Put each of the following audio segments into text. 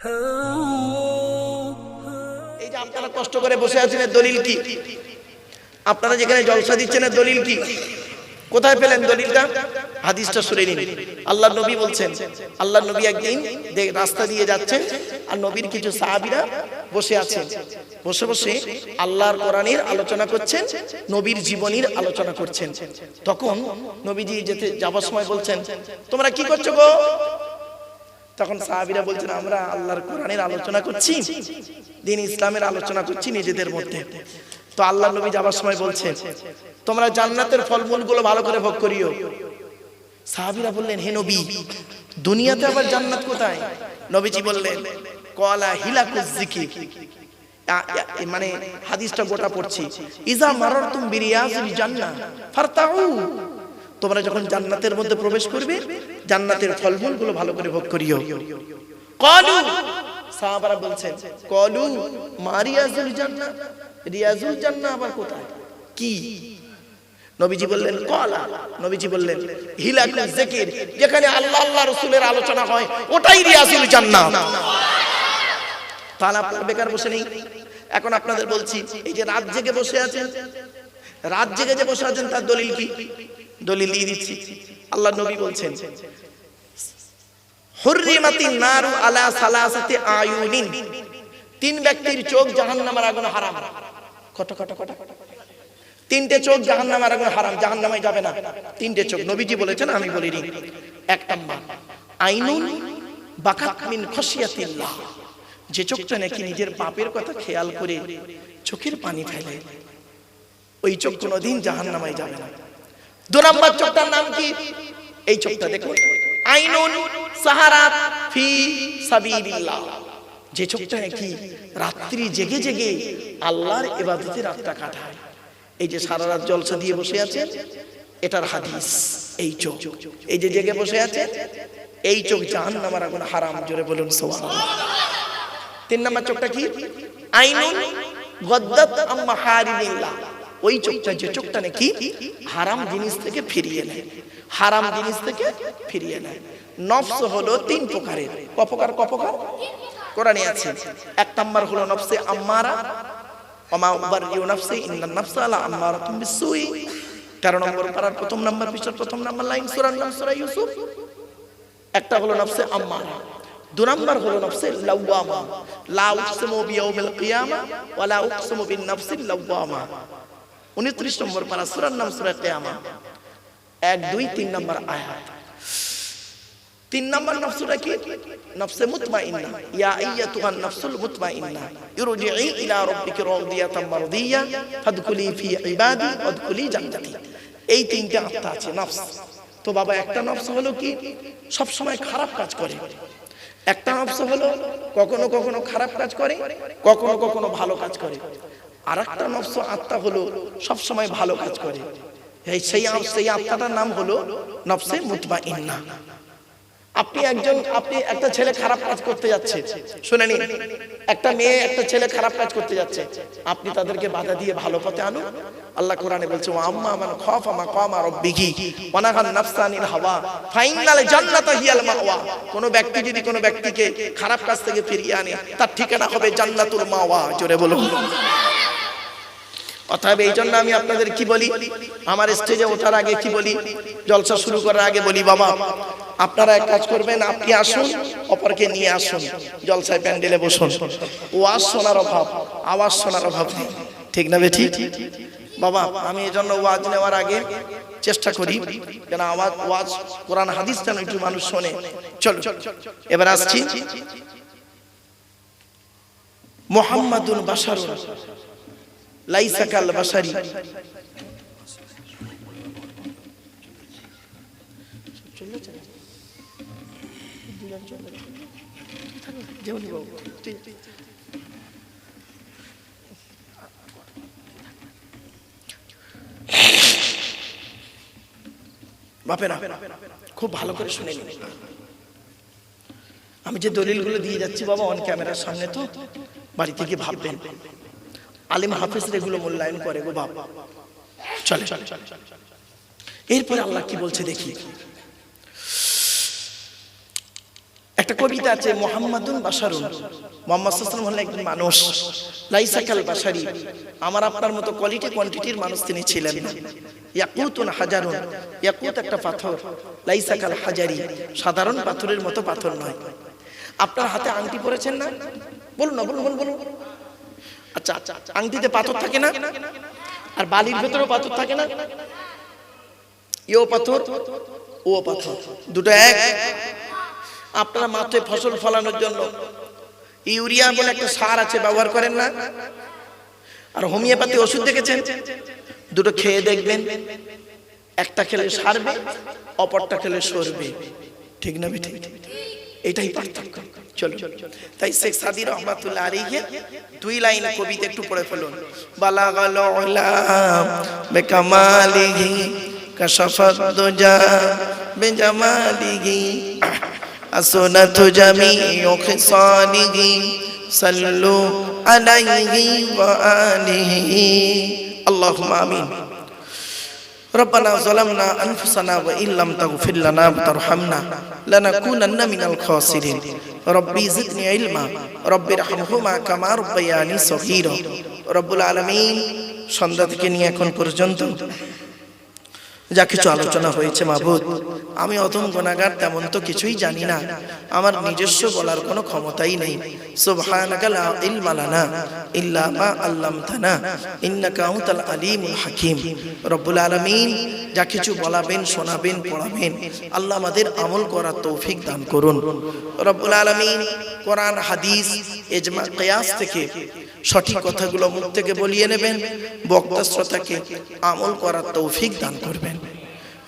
এই যে আপনারা কষ্ট করে বসে আছেন দলিল কি? আপনারা যেখানে জলসা দিচ্ছেন দলিল কি? কোথায় পেলেন দলিলটা? হাদিসটা শুনে নিন। আল্লাহ নবী বলছেন আল্লাহ নবী একদিন রাস্তা দিয়ে যাচ্ছেন, আর নবীর কিছু সাহাবীরা বসে আছেন। বসে বসে আল্লাহর কোরআনের আলোচনা করছেন, নবীর জীবনীর আলোচনা করছেন। তখন নবীজি যেতে যাবার সময় বলছেন, তোমরা কি করছ গো? তখন সাহাবিরা বলছেন আমরা আল্লাহর কোরআনের আলোচনা করছি দিন ইসলামের আলোচনা করছি নিজেদের মধ্যে। তো আল্লাহ নবী যাবার সময় বলছেন তোমরা জান্নাতের ফলমূলগুলো ভালো করে ভোগ করিও। সাহাবিরা বললেন হে নবী দুনিয়াতে আবার জান্নাত কোথায়? নবীজি বললেন কলা হিলাকুজ জিকির। আ- আ- মানে হাদিসটা গোটা পড়ছি। ইজা মারারতুম বিরিয়াজিল জান্নাহ ফারতাউ। তোমরা যখন জান্নাতের মধ্যে প্রবেশ করবে, জান্নাতের ফলমূলগুলো ভালো করে ভোগ করিও। কলু, সাহাবারা বলছেন, কলু মারিয়াজুল জান্নাহ রিয়াজুল জান্নাহ আবার কোথায়? কি? নবীজি বললেন, কলা। নবীজি বললেন, হিলাকুল জিকির, যেখানে আল্লাহ আল্লাহ রাসূলের আলোচনা হয়, ওটাই রিয়াজুল জান্নাহ তাহলে আপনারা বেকার বসে নেই। এখন আপনাদের বলছি, এই যে রাত জেগে বসে আছেন, রাত জেগে যে বসে আছেন, তার দলিল কি? দলিল দিয়ে দিচ্ছি। আল্লাহ নবী বলছেন হুররিমাতিন নারু আলা সালাসাতি আয়ুনিন। তিন ব্যক্তির চোখ জাহান্নামের আগুনে হারাম। কত কত কত তিনটে চোখ জাহান্নামের আগুনে হারাম, জাহান্নামে যাবে না। তিনটে চোখ নবীজি বলেছেন, আমি আইনুন বাকাত মিন যে চোখটা নাকি নিজের পাপের কথা খেয়াল করে চোখের পানি ফেলে, ওই চোখ কোনোদিন জাহান নামায় যাবে না। দু নম্বর চোখটার নাম কি? এই চোখটা দেখুন। আইনুন ফি সাবিলিল্লাহ। যে চোখটা নাকি রাত্রি জেগে জেগে আল্লাহর ইবাদতে রাতটা কাটায়। এই যে সারা রাত জলসা দিয়ে বসে আছে, এটার হাদিস, এই চোখ। এই যে জেগে বসে আছে, এই চোখ জাহান নামার আগুন হারাম, জোরে বলুন তিন নম্বর চোখটা কি? আইনুন গদ্দাত আম্মা হারিমিল্লাহ। ওই চোখটা, যে চোখটা নাকি হারাম জিনিস থেকে ফিরিয়ে নেয়। হারাম জিনিস থেকে ফিরিয়ে নেয়। নফস হলো তিন প্রকারের। কপকার কপকার? কোরআনে আছে, এক নাম্বার হলো নফসে আম্মারা, ওমা উবারিউ নাফসি ইন্নান নাফসা লা আম্মারাতুম বিসসুই। 13 নম্বর পারার প্রথম নাম্বার, পৃষ্ঠার প্রথম নাম্বার লাইন সূরার নাম, সূরা ইউসুফ। একটা হলো নফসে আম্মারা, দু নম্বর হলো নফসে লাওয়ামা। লা উকসিমু বিয়াউমিল কিয়ামা ওয়া লা উকসিমু বিন নাফসিল লাওয়ামা। 29 নম্বর পারা, সূরার নাম সূরা কিয়ামা এক, দুই, তিন নম্বর আয়াত। তিন নম্বর নফসুটা কি? নফসে মুতমাইন্না। ইয়া আইয়াতুহান নফসুল মুতমাইন্না। ইরজিই ইলা রাব্বিকি রাদিয়াতাম মারদিয়া ফাদখুলি ফি ইবাদি ওয়াদখুলি জান্নাতি। এই তিনটা আত্মা আছে, নফস। তো বাবা, একটা নফস হলো কি? সব সময় খারাপ কাজ করে। একটা নফস হলো কখনো কখনো খারাপ কাজ করে, কখনো কখনো ভালো কাজ করে। আর একটা নফস আত্মা হলো সবসময় ভালো কাজ করে। সেই সেই আত্মাটার নাম হলো নফসে মুতমাইন্না আপনি একজন, আপনি একটা ছেলে খারাপ কাজ করতে যাচ্ছে। শুনে নিন, একটা মেয়ে, একটা ছেলে খারাপ কাজ করতে যাচ্ছে। আপনি তাদেরকে বাধা দিয়ে ভালো পথে আনুন। আল্লাহ কোরআনে বলছে আম্মা মান খাফা মাকামা রাব্বিহি ওয়া নাহান নাফসানিল হাওয়া ফাইনাল জান্নাতু হিয়াল মাওয়া। কোন ব্যক্তি যদি কোন ব্যক্তিকে খারাপ কাজ থেকে ফিরিয়ে আনে, তার ঠিকানা হবে জান্নাতুল মাওয়া। জোরে বলুন। অতএব এই জন্য আমি আপনাদের কি বলি? আমার স্টেজে ওঠার আগে কি বলি? জলসা শুরু করার আগে বলি, বাবা, আপনারা এক কাজ করবেন, আপনি আসুন, অপরকে নিয়ে আসুন, জলসায় প্যান্ডেলে বসুন। ওয়াজ শোনার অভাব, আওয়াজ শোনার অভাব ঠিক না বেঠি বাবা, আমি এই জন্য ওয়াজ নেওয়ার আগে চেষ্টা করি যেন আওয়াজ, ওয়াজ, কোরআন, হাদিস যেন একটু মানুষ শোনে। চলো, এবার আসছি। মোহাম্মদুল বাশারুন লাইসা কাল বাশারি। বাপেরা খুব ভালো করে শুনে নিন। আমি যে দলিলগুলো দিয়ে যাচ্ছি বাবা অন ক্যামেরার সামনে তো বাড়ি থেকে ভাববেন। আলিম হাফিজ এগুলো মূল্যায়ন করে গো বাবা চলে। এরপরে আল্লাহ কি বলছে দেখি। একটা কবিতা আছে, মোহাম্মদুন বাসারুন মোহাম্মদ সাল্লাম হলেন একজন মানুষ। লাইসাকাল বাসারি আমার আপনার মতো কোয়ালিটি কোয়ান্টিটির মানুষ তিনি ছিলেন। না ইয়াকুতুন হাজারুন। ইয়াকুত একটা পাথর। লাইসাকাল হাজারি। সাধারণ পাথরের মতো পাথর নয়। আপনার হাতে আংটি পরেছেন না? বলুন না, বলুন বলুন বলুন। আচ্ছা আচ্ছা আচ্ছা, আংটিতে পাথর থাকে না? আর বালির ভেতরেও পাথর থাকে না? এও পাথর ও পাথর। দুটো এক। আপনারা মাঠে ফসল ফলানোর জন্য। ইউরিয়া বলে একটা সার আছে ব্যবহার করেন না? আর হোমিওপ্যাথি ওষুধ দেখেছেন? দুটো খেয়ে দেখবেন। একটা খেলে সারবে অপরটা খেলে সরবে। ঠিক না ঠিক এটাই পার্থক্য। চলো তাই শেখ সাদি রহমাতুল্লাহ আলাইহি দুই লাইন কবিতা একটু পড়ে ফেলুন। বালাগাল উলাম বেকামালিহি কাশাফাত দুজা বেজামালিহি আসনাতু জামিউ খিসালিহি সাল্লু আলাইহি ওয়া আলিহি। আল্লাহুম্মা আমিন। ربنا ظلمنا أنفسنا وإن لم تغفر لنا وترحمنا لنكونن من الخاسرين ربي زدني علما ربي ارحمهما كما ربياني صغيرا رب العالمين সন্ধ্যা থেকে নিয়ে এখন পর্যন্ত যা কিছু আলোচনা হয়েছে মাবুদ। আমি অতম গোনাগার তেমন তো কিছুই জানি না। আমার নিজস্ব বলার কোনো ক্ষমতাই নেই। সুবহানাকা লা ইলমা লানা ইল্লা মা আল্লামতানা। ইন্নাকা আনতাল আলিমুল হাকিম। রব্বুল আলামিন যা কিছু বলাবেন শোনাবেন পড়াবেন আল্লাহ আমাদের আমল করার তৌফিক দান করুন। রব্বুল আলামিন কোরআন হাদিস ইজমা কিয়াস থেকে সঠিক কথাগুলো মুখ থেকে বলিয়ে নেবেন। বক্তা শ্রোতাকে আমল করার তৌফিক দান করবেন।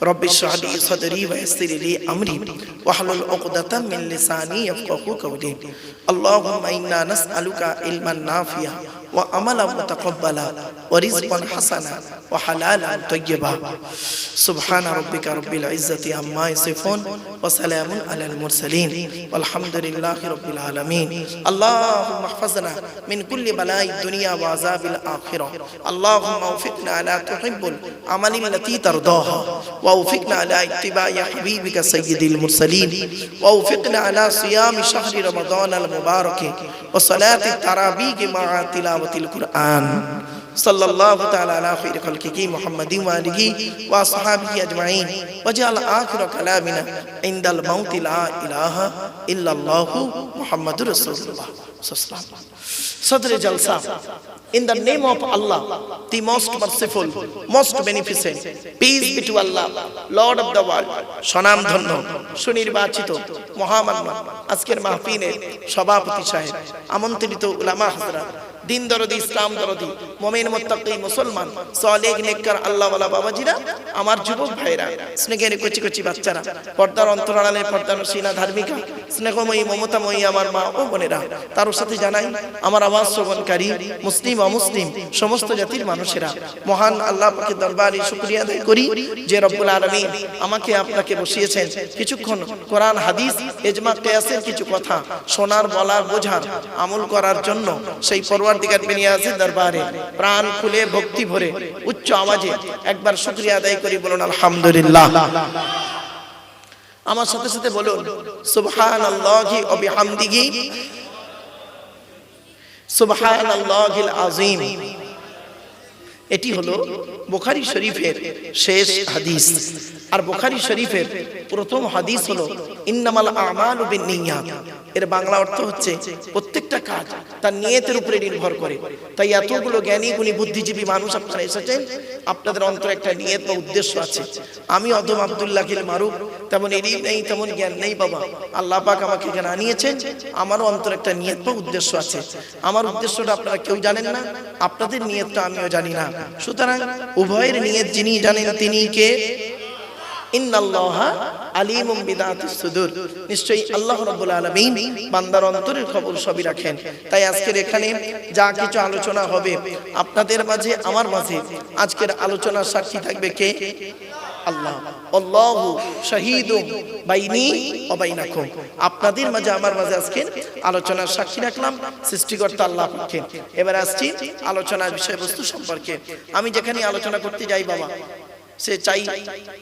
رب اشرح لي صدري ويسر لي أمري. واحلل عقدة من لساني يفقهوا قولي. اللهم إنا نسألك علما نافعا. وعملا متقبلا ورزقا حسنا وحلالا طيبا. سبحان ربك رب العزة عما يصفون وسلام على المرسلين. والحمد لله رب العالمين. اللهم احفظنا من كل بلاء الدنيا وعذاب الآخرة. اللهم وفقنا على تحب العمل التي ترضاها. ووفقنا على اتباع حبيبك سيد المرسلين. ووفقنا على صيام شهر رمضان المبارك. وصلاة التراويح مع تلاوة তিলাওয়াতিল কুরআন। সাল্লাল্লাহু তাআলা আলা খাইরি খালকিহি মুহাম্মাদি ওয়া আলিহি ওয়া সাহাবিহি আজমাইন। ওয়া জাল আখির কালামিনা ইনদাল মাউতি লা ইলাহা ইল্লাল্লাহু মুহাম্মাদুর রাসূলুল্লাহ। সাল্লাল্লাহু সদরে জলসা। In the name of Allah the most merciful most beneficent. Peace be to Allah lord of the world সুনাম ধন্য সুনির্বাচিত, মহামান্য, আজকের মাহফিলে সভাপতি সাহেব, আমন্ত্রিত উলামা হাজরা দিন দরদি, ইসলাম দরদি, মোমেন, মোত্তাকি, মুসলমান সলেগ নেককার, আল্লাহওয়ালা বাবাজিরা, আমার যুবক ভাইরা স্নেহের কচি কচি বাচ্চারা, পর্দার অন্তরালে পর্দার সিনা ধার্মিকা স্নেহময়ী, মমতাময়ী আমার মা ও বোনেরা তার সাথে জানাই, আমার আওয়াজ শ্রবণকারী, মুসলিম, অমুসলিম, সমস্ত জাতির মানুষেরা, মহান আল্লাহ পাকে দরবারে শুকরিয়া আদায় করি যে রব্বুল আলমী আমাকে আপনাকে বসিয়েছেন। কিছুক্ষণ কোরআন, হাদিস এজমা কেয়াসের কিছু কথা শোনার, বলার, বোঝার, আমল করার জন্য সেই পরোয়ার পরওয়ারদিগার বেনিয়াজের দরবারে প্রাণ খুলে ভক্তি ভরে উচ্চ আওয়াজে একবার শুক্রিয়া আদায় করি বলুন, আলহামদুলিল্লাহ। আমার সাথে সাথে বলুন সুবহানাল্লাহিল আযীম। এটি হলো বোখারি শরীফের শেষ হাদিস। আর বোখারি শরীফের প্রথম হাদিস হলো, ইন্নামাল আমাল বিন বিন্নিয়াত এর বাংলা অর্থ হচ্ছে প্রত্যেকটা কাজ তার নিয়তের উপরে নির্ভর করে। তাই এতগুলো জ্ঞানী গুণী বুদ্ধিজীবী মানুষ আপনারা এসেছেন, আপনাদের অন্তরে একটা নিয়ত বা উদ্দেশ্য আছে। আমি অদম আব্দুল্লাহ খিল মারুফ, তেমন এরিম নেই, তেমন জ্ঞান নেই বাবা। আল্লাহ পাক আমাকে এখানে আনিয়েছেন, আমারও অন্তরে একটা নিয়ত বা উদ্দেশ্য আছে। আমার উদ্দেশ্যটা আপনারা কেউ জানেন না, আপনাদের নিয়তটা আমিও জানি না। সুতরাং উভয়ের নিয়ত যিনি জানেন তিনি কে? এখানে যা কিছু আলোচনা হবে, আপনাদের মাঝে, আমার মাঝে আজকের আলোচনার সাক্ষী থাকবে কে? আল্লাহ। আপনাদের মাঝে, আমার মাঝে আজকে আলোচনার সাক্ষী রাখলাম, সৃষ্টিকর্তা আল্লাহ পাককে এবার আসছি আলোচনার বিষয়বস্তু সম্পর্কে। আমি যেখানে আলোচনা করতে যাই, বাবা সে চাই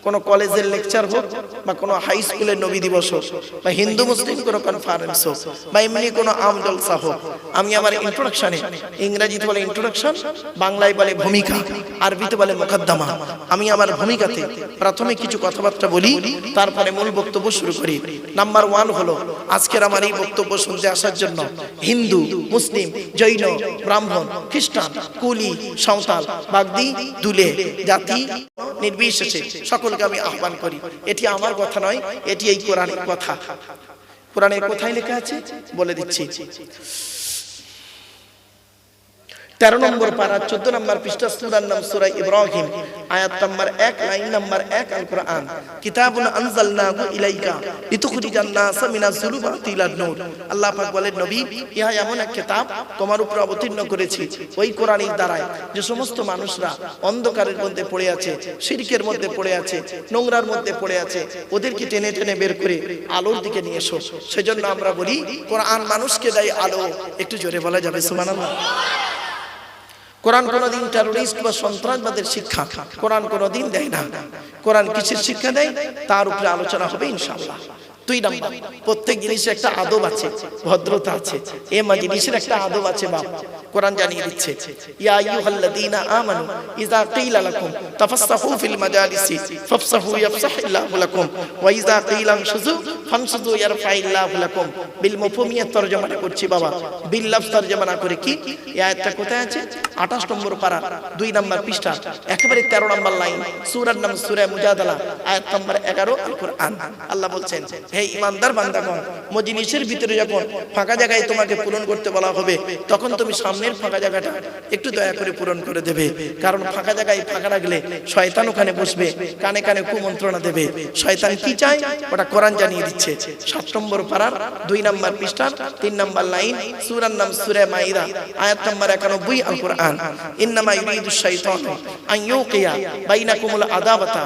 কোন কলেজের লেকচার হোক বা কোনো হাই স্কুলের নবী দিবস হোক বা হিন্দু মুসলিম কোনো কনফারেন্স হোক বা এমনি কোনো আম জলসা হোক। আমি আমার ইন্ট্রোডাকশনে ইংরেজিতে বলে ইন্ট্রোডাকশন বাংলায় বলে ভূমিকা, আরবিতে বলে মোকদ্দমা। আমি আমার ভূমিকাতে প্রথমে কিছু কথাবার্তা বলি, তারপরে মূল বক্তব্য শুরু করি। নাম্বার ওয়ান হলো, আজকের আমার এই বক্তব্য শুনতে আসার জন্য হিন্দু, মুসলিম, জৈন, ব্রাহ্মণ, খ্রিস্টান, কুলি, সাঁওতাল, বাগদি, দুলে, জাতি নির্বিশেষে সকলকে আমি আহ্বান করি। এটি আমার কথা নয়, এটি এই কোরআনের কথা। কোরআনের কোথায় লেখা আছে? বলে দিচ্ছি। তেরো নম্বর পারা, চোদ্দ নম্বর পৃষ্ঠা সুরার নাম সুরা ইব্রাহিম, আয়াত নম্বর এক, লাইন নম্বর এক আল কোরআন কিতাবুন আনজালনাহু ইলাইকা লিতুখরিজান নাসা মিনাজ যুলুমাতি ইলান নূর। আল্লাহ পাক বলেন, নবী, ইহা এমন এক কিতাব তোমার উপর অবতীর্ণ করেছি। ওই কোরআনের দ্বারায় যে সমস্ত মানুষরা অন্ধকারের মধ্যে পড়ে আছে, শিরকের মধ্যে পড়ে আছে, নোংরার মধ্যে পড়ে আছে, ওদেরকে টেনে টেনে বের করে আলোর দিকে নিয়ে এসো। সেজন্য আমরা বলি, কোরআন মানুষকে দেয় আলো। একটু জোরে বলা যাবে, সুবহানাল্লাহ। কোরআন কোনদিন টেরোরিস্ট বা সন্ত্রাসবাদের শিক্ষা। কোরআন কোনোদিন দেয় না। কোরআন কিসের শিক্ষা দেয়? তার উপরে আলোচনা হবে ইনশাআল্লাহ। দুই নাম্বার প্রত্যেক জিনিসের একটা আদব আছে, ভদ্রতা আছে। এ জিনিসের একটা আদব আছে বাপ। কোরআন জানিয়ে দিচ্ছে, ইয়া আইয়ুহাল্লাযীনা আমানু ইযা কিলা লাকুম তাফাসসাহু ফিল মাজালিসি ফাফসাহু ইয়াফসাহিল্লাহু লাকুম ওয়া ইযা কিলা আমশুযু ফামশুযু ইয়ারফাইল্লাহু লাকুম। বিল মফহুমিয়াত তরজমাটা করছি বাবা। বিল লফজ তরজমা করে কি? এই আয়াতটা কোথায় আছে? 28 নম্বর পারা, দুই নম্বর পৃষ্ঠা, একেবারে 13 নম্বর লাইন, সূরার নাম সূরা মুজাদালা, আয়াত নম্বর 11 আল কোরআন আল্লাহ বলছেন, হে ইমানদার বান্দাগণ, মজলিসের ভিতরে যখন ফাঁকা জায়গায় তোমাকে পূরণ করতে বলা হবে, তখন তুমি সামনের ফাঁকা জায়গাটা একটু দয়া করে পূরণ করে দেবে। কারণ ফাঁকা জায়গায় ফাঁকা রাখলে শয়তান ওখানে বসবে, কানে কানে কুমন্ত্রণা দেবে। শয়তান কি চায়? ওটা কোরআন জানিয়ে দিচ্ছে। সাত নম্বর পাড়ার দুই নম্বর পৃষ্ঠা তিন নম্বর লাইন, সূরার নাম সুরে মাইদা, আয়াত নম্বর 91 আল কোরআন ইন্নামা ইউরিদু শাইতান আন ইউকিয়া বাইনাকুমুল আদাওয়াতা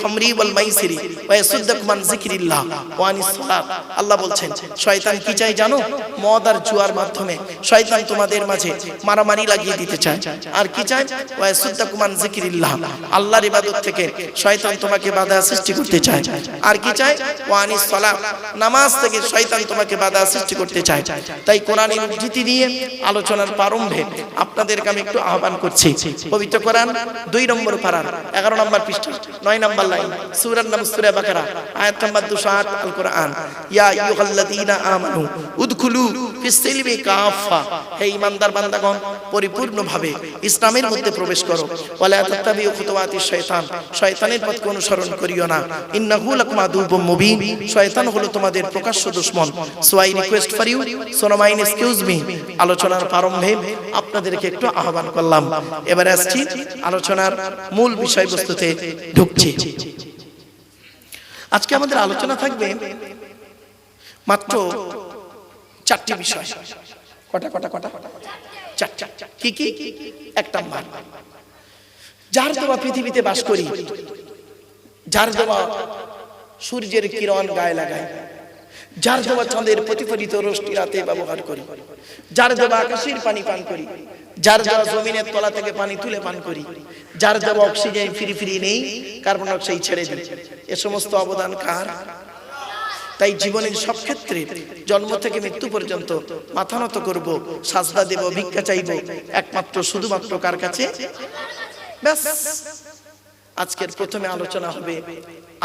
খামরি ওয়াল মাইসিরি ওয়া ইয়াসুদ্দাকুম আন যিকরিল্লাহ ওয়া আনিস সালাত আল্লাহ বলছেন, শয়তান কি চায় জানো? মদ আর জুয়ার মাধ্যমে শয়তান তোমাদের মাঝে মারামারি লাগিয়ে দিতে চায়। আর কি চায়? ওয়া ইয়াসুদ্দাকুম আন যিকরিল্লাহ। আল্লাহর ইবাদত থেকে শয়তান তোমাকে বাধা সৃষ্টি করতে চায়। আর কি চায়? ওয়া আনিস সালাত নামাজ থেকে শয়তান তোমাকে বাধা সৃষ্টি করতে চায়। তাই কোরআনের উদ্ধৃতি দিয়ে আলোচনার প্রারম্ভে আপনাদেরকে আমি একটু আহ্বান করছি। পবিত্র কোরআন দুই নম্বর পারার, এগারো নম্বর পৃষ্ঠা, নয় নম্বর লাইন, সূরার নাম সূরা বাকারা, আয়াত নম্বর 208 আল কোরআন ইয়া আইয়ুহাল্লাযীনা আমানু, উদখুলু ফিস সিলমি কাফা হে ঈমানদার বান্দাগণ, পরিপূর্ণভাবে ইসলামের মধ্যে প্রবেশ করো। ওয়ালা তাত্তাবিউ খুতুওয়াতিশ শয়তান, শয়তানের পথকে অনুসরণ করিও না। ইন্নাহু লাকুম আদুবুম মুবিন। শয়তান হলো তোমাদের প্রকাশ্য দুশমন। So I request for you সোনো mine excuse me আলোচনার প্রারম্ভে আপনাদেরকে একটু আহ্বান করলাম। এবারে আসছি আলোচনার মূল বিষয়বস্তুতে ঢুকছি। আজকে আমাদের আলোচনা থাকবে মাত্র চারটি বিষয়। কটা কটা কটা? চারটা। কি কি? এক নাম্বার যার দেওয়া পৃথিবীতে বাস করি যার দেওয়া সূর্যের কিরণ গায়ে লাগায় যার দেওয়া চাঁদের প্রতিফলিত রোশনি রাতে ব্যবহার করি যার দেওয়া আকাশের পানি পান করি যার দেওয়া জমিনের তলা থেকে পানি তুলে পান করি, যার দেওয়া অক্সিজেন ফ্রি ফ্রি নেই কার্বন অক্সাইড ছেড়ে দিই। এ সমস্ত অবদান কার? তাই জীবনের সব ক্ষেত্রে জন্ম থেকে মৃত্যু পর্যন্ত মাথা নত করব, সাজদা দেব, ভিক্ষা চাইব, একমাত্র শুধুমাত্র কার কাছে? ব্যাস। আজকের প্রথমে আলোচনা হবে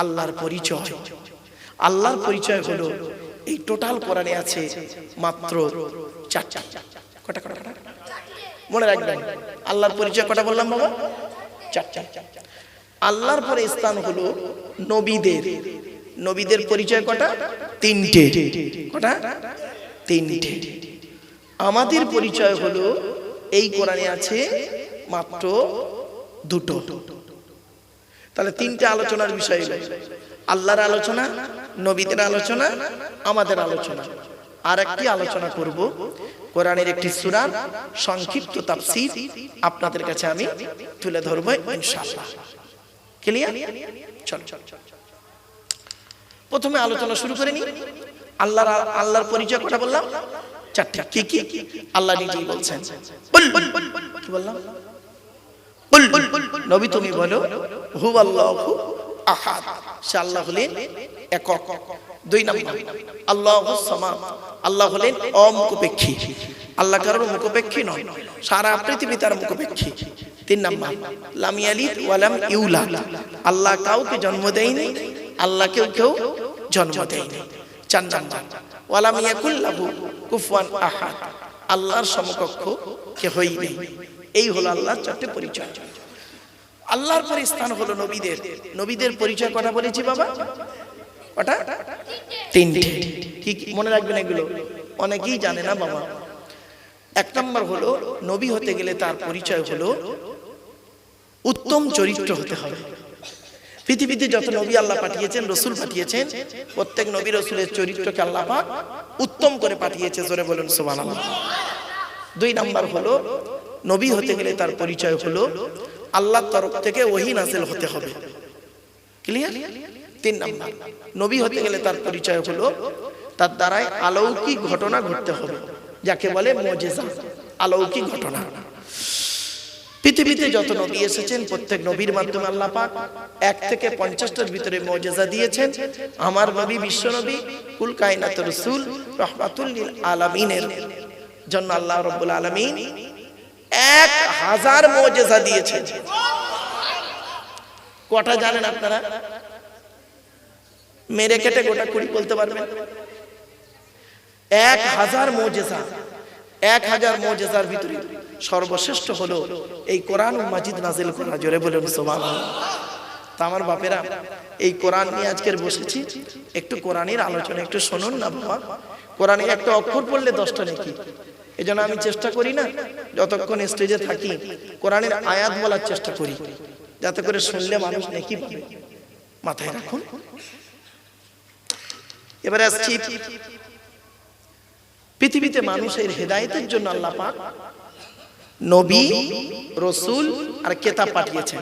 আল্লাহর পরিচয়। আল্লাহর পরিচয় হলো, এই টোটাল কোরআনে আছে মাত্র চারটা। কটা কটা কটা? মনে রাখবেন। আল্লাহর পরিচয় কটা বললাম বাবা? চারটা আল্লাহর পরে স্থান হলো নবীদের। নবীদের পরিচয় কটা? তিনটে। কটা? তিনটে। আমাদের পরিচয় হলো, এই কোরআনে আছে মাত্র দুটো। তাহলে তিনটে আলোচনার বিষয় হলো, আল্লাহর আলোচনা, নবীদের আলোচনা, আমাদের আলোচনা। আর একটি আলোচনা করব। কোরআনের একটি সূরার সংক্ষিপ্ত তাফসীর আপনাদের কাছে আমি তুলে ধরবো ইনশাআল্লাহ। ক্লিয়ার চল। প্রথমে আলোচনা শুরু করে নি আল্লাহর আল্লাহর পরিচয় কথা বললাম? চারটি। কি কি? আল্লাহ নিজেই বলছেন। বল, বল, বল, বল, কি বললাম নবী তুমি বলো হু আল্লাহু আহাদ। সে আল্লাহ হলেন একক। দুই নম্বর, আল্লাহ আল্লাহ হলেন অমুখপেক্ষী। আল্লাহ কারোর মুখপেক্ষী নয়, সারা পৃথিবী তার মুখপেক্ষী। তিন নম্বর, লাম ইয়ালিদ ওয়ালাম ইউলাদ। আল্লাহ কাউকে জন্ম দেয়নি আল্লাহ কেউ কেউ জন্ম দেয়নি। চার নম্বর ওয়ালাম ইয়াকুল লাহু কুফুয়ান আহাদ। আল্লাহর সমকক্ষ কে হই নেই। এই হলো আল্লাহর চারটে পরিচয়। আল্লাহর পরে স্থান হলো নবীদের। নবীদের পরিচয় কথা বলেছি বাবা? কটা? তিনটে। কি মনে রাখবেন এগুলো? অনেকেই জানে না বাবা। এক নম্বর হলো, নবী হতে গেলে তার পরিচয় হলো উত্তম চরিত্র হতে হবে। পৃথিবীতে যত নবী আল্লাহ পাঠিয়েছেন, রসুল পাঠিয়েছেন, প্রত্যেক নবী রসুলের চরিত্রকে আল্লাহ পাক উত্তম করে পাঠিয়েছে, জোরে বলুন সুবহানাল্লাহ। দুই নাম্বার হলো, নবী হতে গেলে তার পরিচয় হলো আল্লাহর তরফ থেকে ওহি নাজিল হতে হবে। ক্লিয়ার তিন নাম্বার। নবী হতে গেলে তার পরিচয় হলো, তার দ্বারাই আলৌকিক ঘটনা ঘটতে হবে, যাকে বলে মজেজা, আলৌকিক ঘটনা। পৃথিবীতে যত নবী এসেছেন, প্রত্যেক নবীর মাধ্যমে আল্লাহ পাক এক থেকে পঞ্চাশটার ভিতরে মজেজা দিয়েছেন। আমার নবী বিশ্ব নবী, কুল কায়নাত রসুল, রহমাতুল আলামিনের জন্য আল্লাহ রব্বুল আলামিন এক হাজার মজেজা দিয়েছেন। কটা জানেন আপনারা? মেরে কেটে গোটা কুড়ি বলতে পারবেন এক হাজার মজেজা এক হাজার মজেজার ভিতরে সর্বশ্রেষ্ঠ হলো এই কোরআন মাজিদ নাজিল করা জোরে বলুন সোমান তা আমার বাপেরা এই কোরআন নিয়ে আজকের বসেছি। একটু কোরআনের আলোচনা একটু শুনুন না বাবা। কোরআনের একটা অক্ষর পড়লে দশটা নাকি? এই জন্য আমি চেষ্টা করি না যতক্ষণ স্টেজে থাকি কোরআনের আয়াত বলার চেষ্টা করি যাতে করে শুনলে মানুষ নাকি পাবে মাথায় রাখুন। এবারে আসছি পৃথিবীতে মানুষের হেদায়তের জন্য আল্লাহ পাক নবী, রসুল আর কেতাব পাঠিয়েছেন।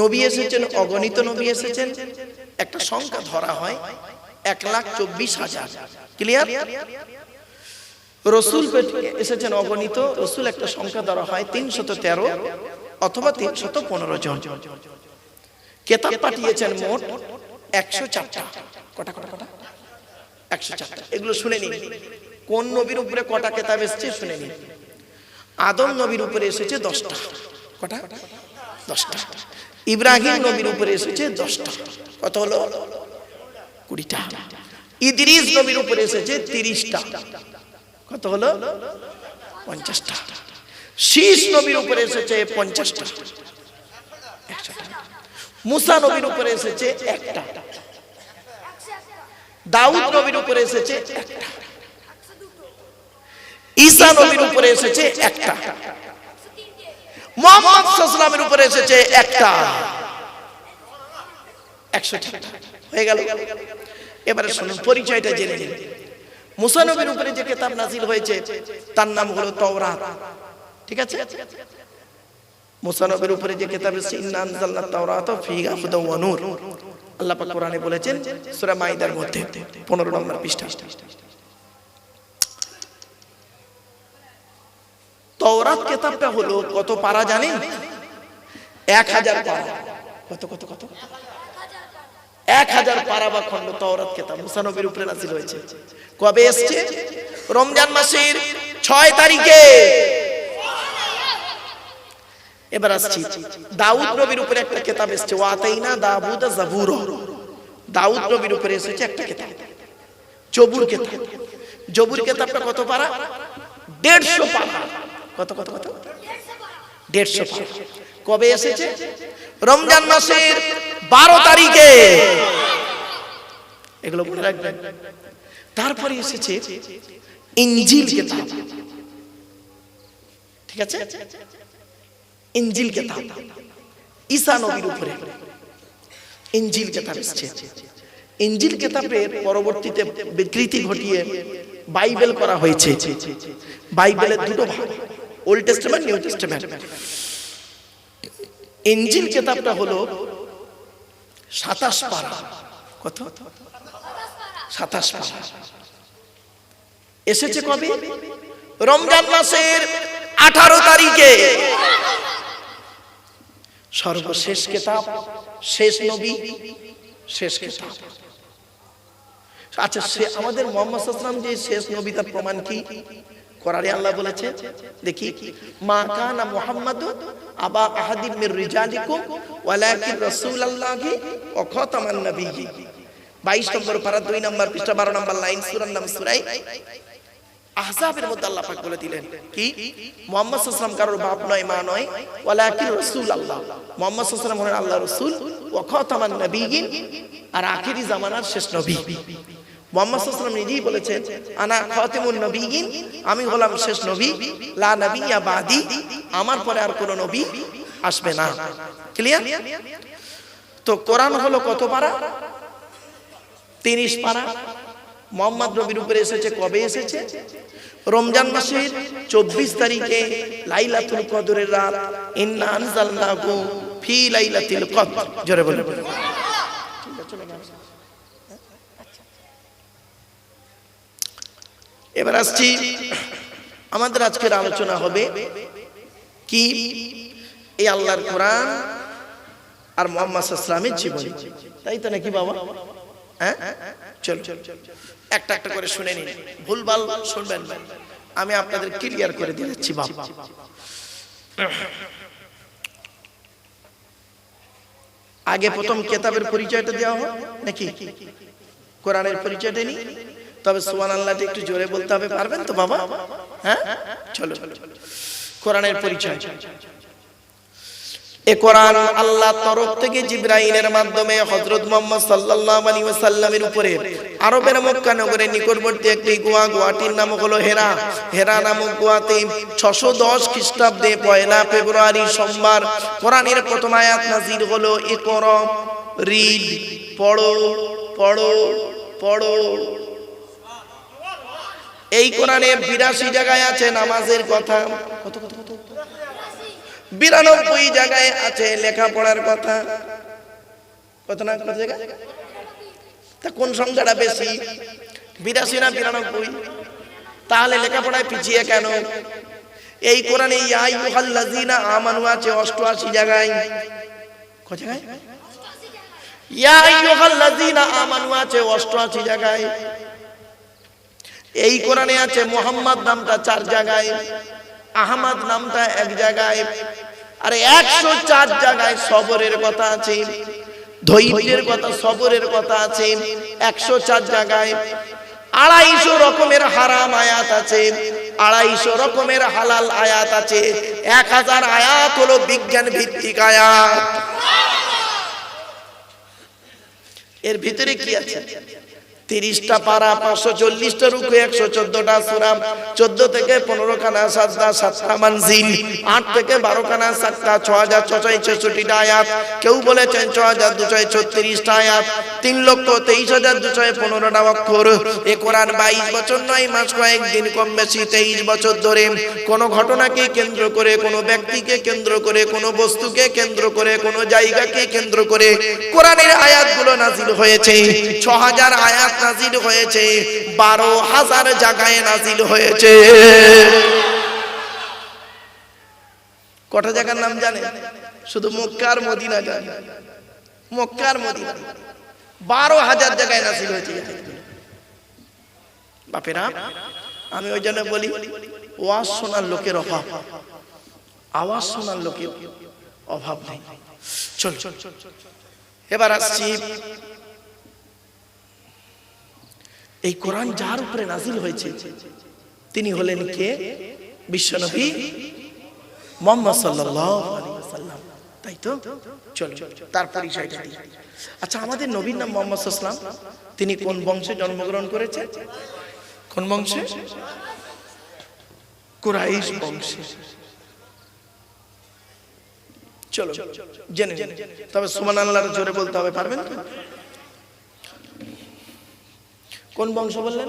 নবী এসেছেন, অগণিত নবী এসেছেন। একটা সংখ্যা ধরা হয় এক লাখ চব্বিশ হাজার। ক্লিয়ার রসুল এসেছেন অগণিত, রসুল একটা সংখ্যা ধরা হয় তিনশত তেরো অথবা তিনশত পনেরো জন। কেতাব পাঠিয়েছেন মোট একশো চারটা। কটা কটা কটা? একশো চারটা। এগুলো শুনে নিন। কোন নবীর উপরে কটা কেতাব এসেছে শুনে নিন। আদম নবীর উপরে এসেছে দশটা। কটা? দশটা। ইব্রাহিম নবীর উপরে এসেছে দশটা। কত হলো? কুড়িটা। ইদ্রিস নবীর উপরে এসেছে তিরিশটা। কত হলো? পঞ্চাশটা। শীষ নবীর উপরে এসেছে পঞ্চাশটা। মুসা নবীর উপরে এসেছে একটা। দাউদ নবীর উপরে এসেছে একটা। ঈসা নবীর উপরে এসেছে একটা। মোহাম্মদ সাল্লামের উপরে এসেছে একটা। একশো হয়ে গেল। এবারে শুনুন পরিচয়টা জেনে নিন। মুসা নবীর উপরে যে কেতাব নাজিল হয়েছে তার নাম হলো তওরাত। ঠিক আছে? মুসা নবীর উপরে যে কেতাব এসেছে ইন্না আনজালনা তাওরাত ফিহা হুদাও ওয়া নূর। আল্লাহ পাক কোরআনে বলেছেন, সূরা মাইদার মধ্যে 15 নম্বর পৃষ্ঠা। কেতাবটা হলো কত পারা জানেন এক হাজার পারা। কত কত কত? এক হাজার পারা বা কেতাব মুসানবীর উপরে নাজিল হয়েছে। কবে এসছে? রমজান মাসের ছয় তারিখে। এবার আসছি দাউদ নবীর উপরে একটা কেতাব এসছে ওয়াতাইনা দাউদ জাবুর দাউদ নবীর উপরে এসেছে একটা কেতাব। জবুর কেতাব। জবুর কেতাবটা কত পারা? দেড়শো পারা। কত কত কত? দেড়শো পারা। কবে এসেছে? রমজান মাসের বারো তারিখে। এগুলো মনে রাখবেন। তারপরে এসেছে ইঞ্জিল কেতাব। ঠিক আছে। ইঞ্জিল কেতাব ঈসা নবীর উপরে ইঞ্জিল কেতাব এসেছে ইঞ্জিল কেতাবের পরবর্তীতে বিকৃতি ঘটিয়ে বাইবেল করা হয়েছে বাইবেলের দুটো ভাগ ওল্ড টেস্টামেন্ট নিউ টেস্টামেন্ট ইঞ্জিল কেতাবটা হলো সাতাশ পারা কত? সাতাশ পারা এসেছে কবে? রমজান মাসের আঠারো তারিখে। সর্বশেষ কেতাব, শেষ নবী, শেষ কেতাব। আচ্ছা সে আমাদের মোহাম্মদ সাল্লাম যে শেষ নবী, তার প্রমাণ কি? কোরআনে আল্লাহ বলেছে, দেখি, মা কানা মুহাম্মাদু আবা আহাদিম মির রিজালিকুম, ওয়ালাকিন রাসূলুল্লাহি খাতামান নাবিয়্যিন 22 নম্বর পারা 2 নম্বর পৃষ্ঠা 12 নম্বর লাইন নাম সূরাই। আহজাবের মধ্যে আল্লাহ পাক বলে দিলেন, কি? মুহাম্মদ আলাইহি কারোর বাপ নয়, মা নয়, ওয়ালাকিন রাসূলুল্লাহ। মুহাম্মদ সাল্লাল্লাহু আলাইহি হলেন আল্লাহর রাসূল, ওয়া খাতামান নাবিয়্যিন, আর আখিরি জামানার শেষ নবী। মোহাম্মদ সাল্লাম নিজেই বলেছেন, আনা খাতিমুন নবীন আমি হলাম শেষ নবী, লা নবিয়া বাদি, আমার পরে আর কোনো নবী আসবে না। ক্লিয়ার তো কোরআন হলো কত পারা? তিরিশ পারা। মোহাম্মদ নবীর উপরে এসেছে, কবে এসেছে? রমজান মাসের চব্বিশ তারিখে লাইলাতুল কদরের রাত। ইন্না আনজালনাহু ফি লাইলাতিল কদর। জোরে বলে এবার আসছি, আমাদের আজকের আলোচনা হবে কি? এই আল্লাহর কোরআন আর মোহাম্মদ ইসলামের জীবন। তাই তো নাকি বাবা? হ্যাঁ? চল, একটা একটা করে শুনে নিন। ভুলভাল শুনবেন আমি আপনাদের ক্লিয়ার করে দিয়ে যাচ্ছি বাবা আগে প্রথম কেতাবের পরিচয়টা দেওয়া হয় নাকি? কোরআনের পরিচয়টা নি তবে সুবহান আল্লাহটা একটু জোরে বলতে হবে, পারবেন তো, বাবা? হ্যাঁ? চলো। কোরআনের পরিচয়। এ কোরআন আল্লাহ তরফ থেকে জিব্রাইলের মাধ্যমে হযরত মুহাম্মদ সাল্লাল্লাহু আলাইহি ওয়াসাল্লামের উপরে আরবের মক্কা নগরের নিকটবর্তী একটি গোয়া গোয়াটির নাম হলো হেরা। হেরা নামক গোয়াতে 610 খ্রিস্টাব্দে পয়লা ফেব্রুয়ারি সোমবার কোরআনের প্রথম আয়াত নাযিল হলো, ইকরা, রিড, পড়ো পড়ো পড়ো। এই কোরআনে বিরাশি জায়গায় আছে নামাজের কথা। কত কত কত? বিরানব্বই জায়গায় আছে লেখাপড়ার কথা। কত না, কত জায়গায় তা কোন সংখ্যাটা বেশি? বিরাশি না বিরানব্বই? তাহলে লেখাপড়ায় পিছিয়ে কেন? এই কোরআনে ইয়াইয়ুহাল্লাযীনা আমানু আছে অষ্টআশি জায়গায়। কত জায়গায়? ইয়াইয়ুহাল্লাযীনা আমানু আছে অষ্টআশি জায়গায়। এই কোরআনে আছে মোহাম্মদ নামটা চার জায়গায়। আহমদ নামটা এক জায়গায়, আরে একশো চার জায়গায় সবরের কথা আছে, ধৈর্যের কথা, সবরের কথা আছে, একশো চার জায়গায় আড়াইশো রকমের হারাম আয়াত আছে, আড়াইশো রকমের হালাল আয়াত আছে, এক হাজার আয়াত হলো বিজ্ঞান ভিত্তিক আয়াত। এর ভিতরে কি আছে? তিরিশটা পারা, পাঁচশো চল্লিশটা রুকু, একশো চোদ্দটা সুরাম চোদ্দ থেকে পনেরো খানা সাতটা সাতটা মানজিল, আট থেকে বারো খানা সাতটা ছ হাজার ছশো ছেষট্টিটা আয়াত। কেউ বলেছেন ছ হাজার দুশো ছত্রিশটা আয়াত, তিন লক্ষ তেইশ হাজার দুশো পনেরোটা অক্ষর। এ কোরআন বাইশ বছর নয়, মাস কয়েকদিন কম বেশি, তেইশ বছর ধরে। কোনো ঘটনাকে কেন্দ্র করে, কোনো ব্যক্তিকে কেন্দ্র করে, কোনো বস্তুকে কেন্দ্র করে, কোনো জায়গাকে কেন্দ্র করে কোরআনের আয়াতগুলো নাজিল হয়েছে ছ হাজার আয়াত নাজিল হয়েছে, বারো হাজার জায়গায় নাজিল হয়েছে। কটা জায়গার নাম জানে? শুধু মক্কার মদিনা জানে। মক্কার মদিনা। বারো হাজার জায়গায় নাজিল হয়েছে। বাপেরা, আমি ওই জন্য বলি, ওয়াজ শোনার লোকের অভাব। আওয়াজ শোনার লোকের অভাব নেই। চল চল চল চল। এবার আসছি। এই কোরআন যার উপরে নাজিল হয়েছে, তিনি হলেন কে? বিশ্বনবী মোহাম্মদ ওয়াসাল্লাম। তাই তো? চলো তার পরিচয়টা দিই আচ্ছা আমাদের নবীর নাম মোহাম্মদ সাল্লাম তিনি কোন বংশে জন্মগ্রহণ করেছেন? কোন বংশে? কুরাইশ বংশে। চলো জেনে তবে সুমান আল্লাহর জোরে বলতে হবে পারবেন কোন বংশ বললেন?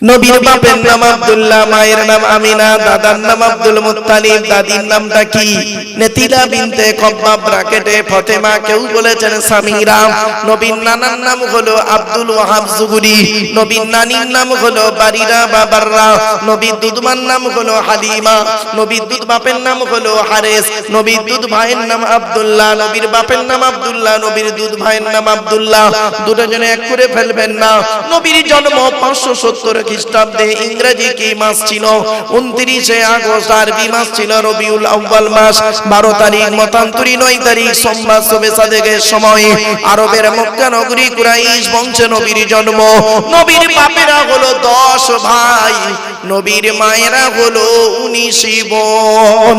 নবীর বাপের নাম আব্দুল্লাহ মায়ের নাম আমিনা দাদার নাম আব্দুল মুত্তালিব দাদির নামটা কি? নেতিলা বিনতে ব্রাকেটে ফতেমা কেউ বলেছেন সামিরা। নবীর নানার নাম হলো আব্দুল ওয়াহাব জুগুরি নবীর নানির নাম হলো বারিরা বাবাররা নবীর দুধমার নাম হলো হালিমা। নবীর দুধ বাপের নাম হলো হারেস। নবীর দুধ ভাইয়ের নাম আব্দুল্লাহ। নবীর বাপের নাম আব্দুল্লাহ। নবীর দুধ ভাইয়ের নাম আব্দুল্লাহ। দুটো জনে এক করে ফেলবেন না। নবীর জন্ম পাঁচশো সত্তর খ্রিস্টাব্দে ইংরেজি কি মাস ছিল? উনত্রিশে আগস্ট আরবি মাস ছিল রবিউল আউ্বাল মাস। বারো তারিখ মতান্তরি, নয় তারিখ সোমবার সবে সাদেকের সময়। আরবের মক্কা নগরী কুরাইশ বংশে নবীর জন্ম। নবীর বাপেরা হলো দশ ভাই, নবীর মায়েরা হলো উনিশ বোন।